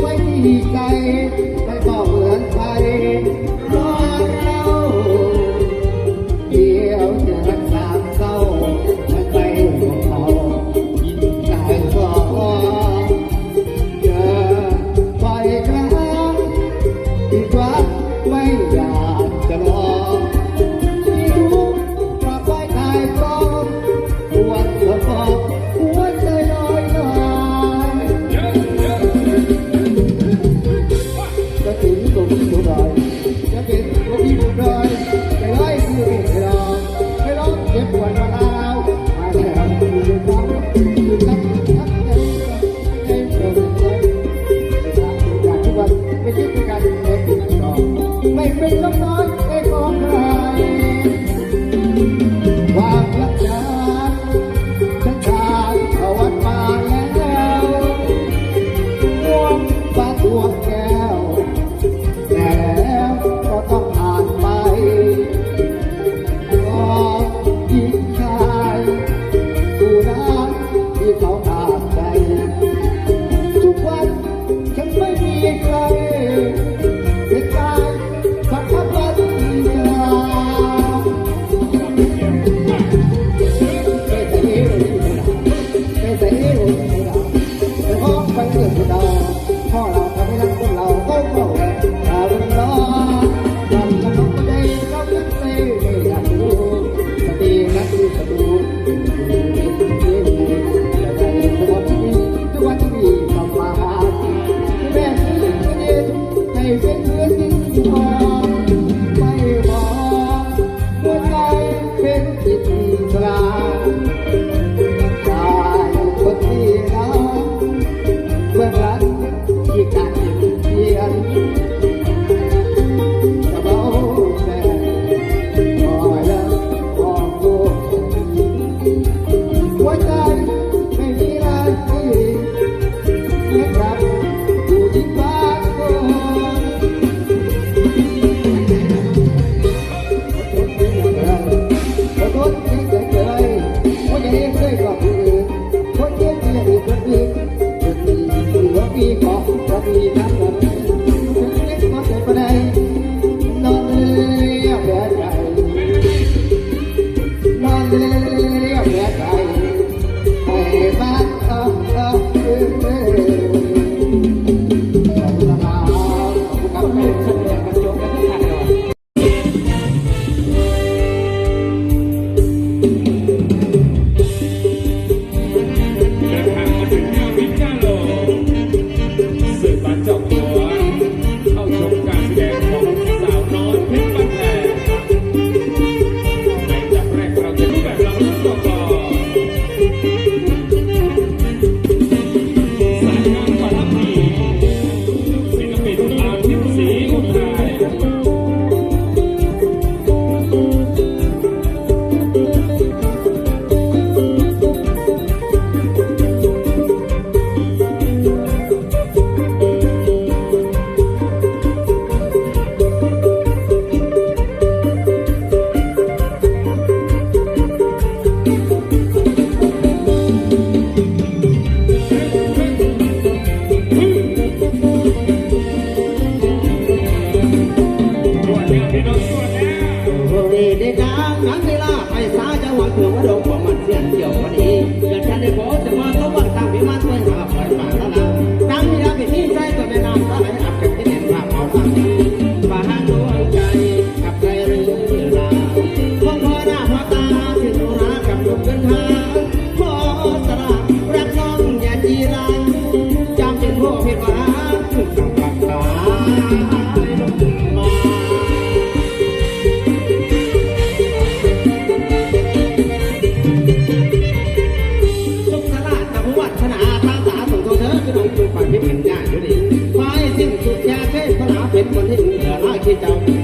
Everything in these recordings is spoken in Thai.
ไว้ที่ใจ เป็นน้อยไอ้ขอใครวามรักจานฉัาดเอาวัดมาแล้วม่วงปลาตัวแก้วแล้วก็ต้องผ่านไปรอยิงชายดูน้ำที่เขาตา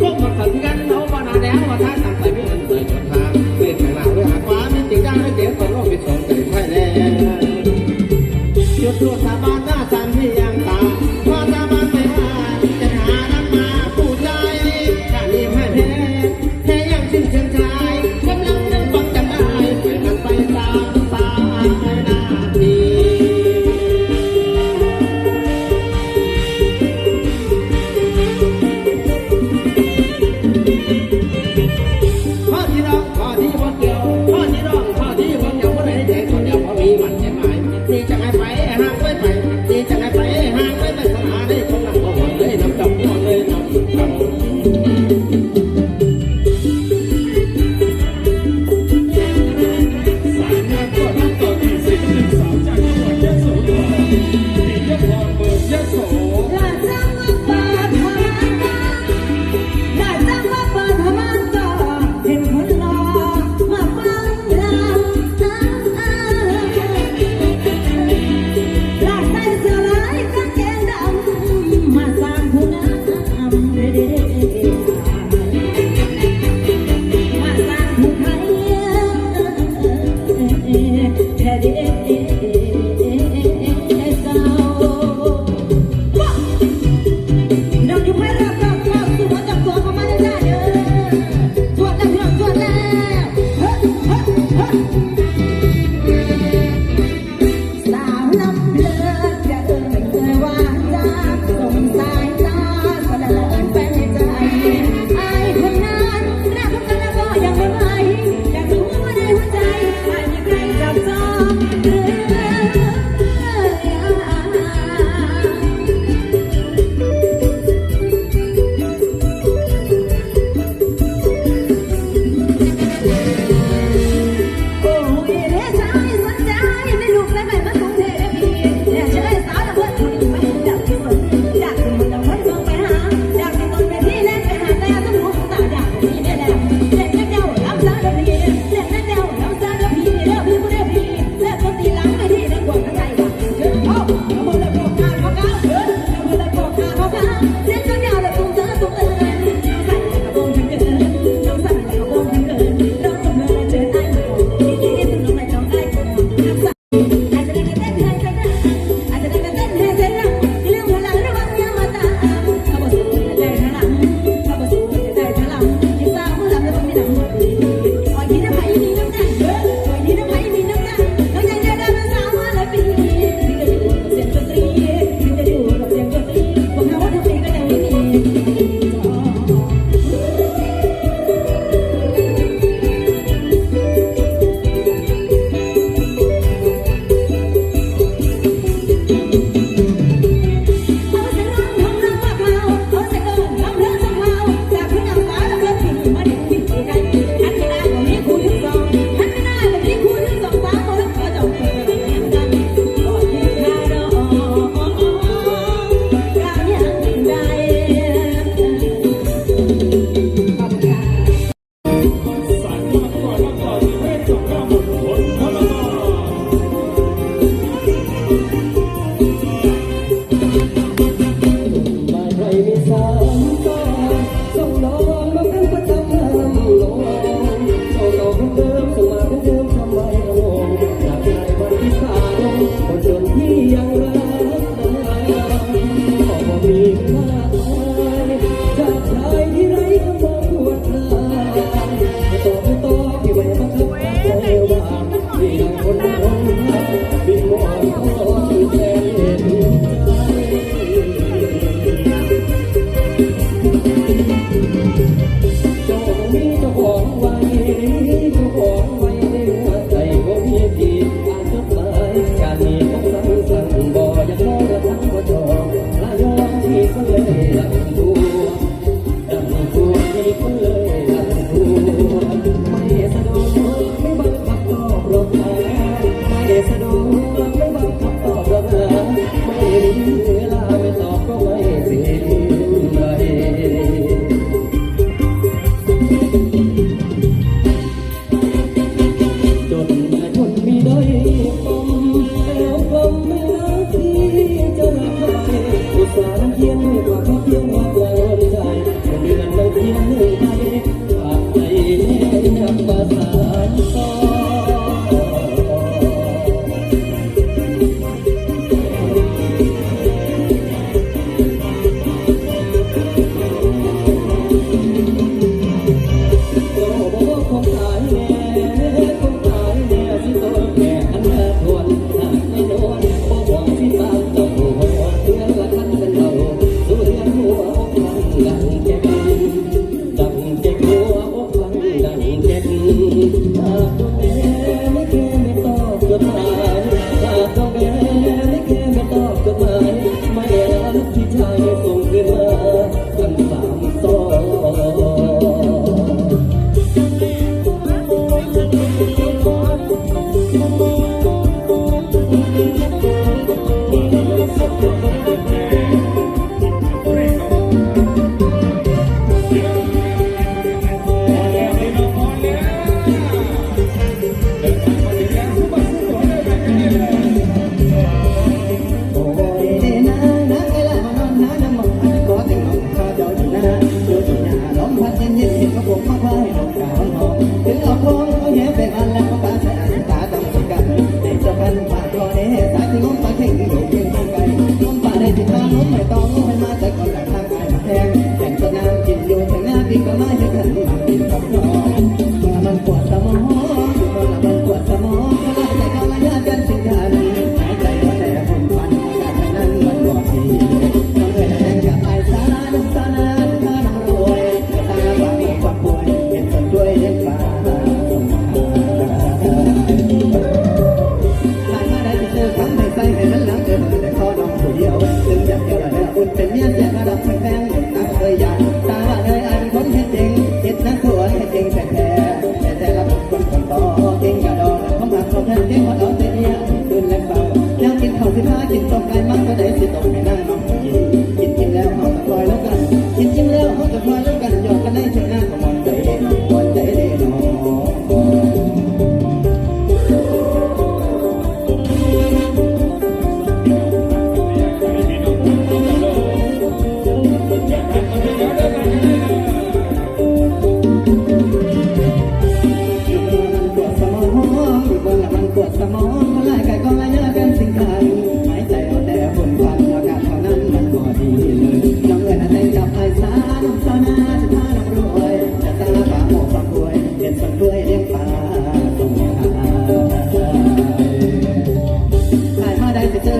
ก็มาขันกันเขาบ้านาแล้วว่าท่าทางไปมมืนเคยจนทาเปลี่ยนไปหลังด้วหาฟ้าไม่ติดได้ไม่เจ็บตนโกเป็สองเต็มไแล้วจุดตัวสาบา baby. Thank you. 今天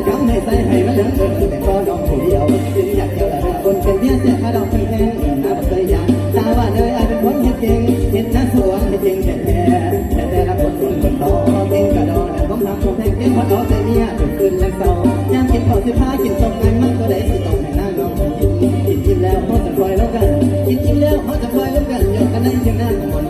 让你在。